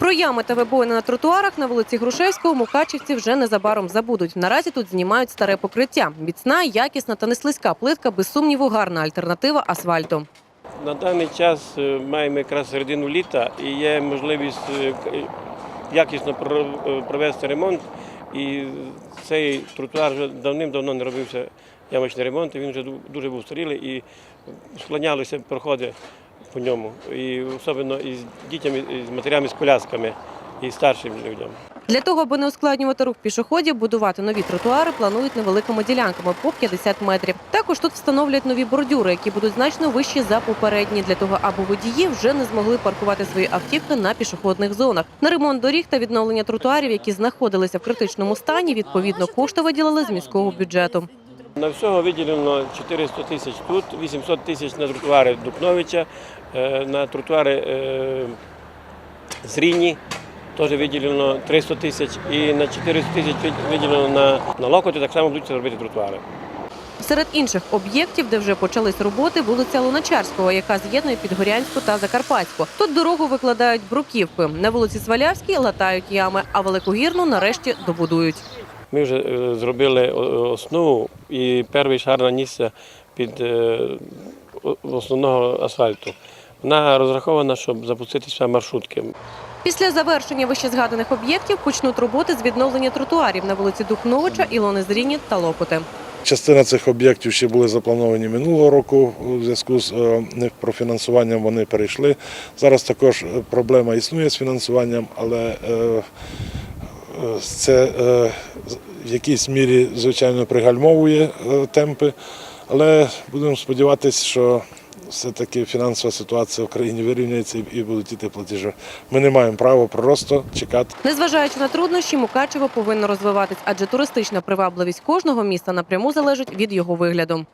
Про ями та вибоїни на тротуарах на вулиці Грушевського мукачівці вже незабаром забудуть. Наразі тут знімають старе покриття. Міцна, якісна та не слизька плитка, без сумніву, гарна альтернатива асфальту. На даний час е, маємо якраз середину літа і є можливість е, е, якісно провести ремонт. І цей тротуар вже давним-давно не робився ямочний ремонт, він вже дуже був старілий і склонялися проходи по ньому. І особливо із дітьми, і з матерями з колясками і старшим людям. Для того, аби не ускладнювати рух пішоходів, будувати нові тротуари планують невеликими ділянками по 50 метрів. Також тут встановлять нові бордюри, які будуть значно вищі за попередні, для того, аби водії вже не змогли паркувати свої автівки на пішохідних зонах. На ремонт доріг та відновлення тротуарів, які знаходилися в критичному стані, відповідно кошти виділили з міського бюджету. На всього виділено 400 тисяч тут, 800 тисяч на тротуари Дубновича, е, на тротуари е, Зріні теж виділено 300 тисяч і на 400 тисяч виділено на, на Локоті, так само будуть робити тротуари. Серед інших об'єктів, де вже почались роботи, вулиця Луначарського, яка з'єднує Підгорянську та Закарпатську. Тут дорогу викладають бруківкою. На вулиці Свалявській латають ями, а великогірну нарешті добудують. Ми вже е, зробили основу і перший шар нанісся під е, основного асфальту. Вона розрахована, щоб запуститися маршрутки. Після завершення вищезгаданих об'єктів почнуть роботи з відновлення тротуарів на вулиці Духновича, Ілони Зріні та Локоти. Частина цих об'єктів ще були заплановані минулого року. У зв'язку з е, непрофінансуванням вони перейшли. Зараз також е, проблема існує з фінансуванням, але е, е, це е, в якійсь мірі, звичайно, пригальмовує е, темпи. Але будемо сподіватися, що все-таки фінансова ситуація в країні вирівняється і- будуть іти платежі. Ми не маємо права просто чекати. Незважаючи на труднощі, Мукачево повинно розвиватись, адже туристична привабливість кожного міста напряму залежить від його вигляду.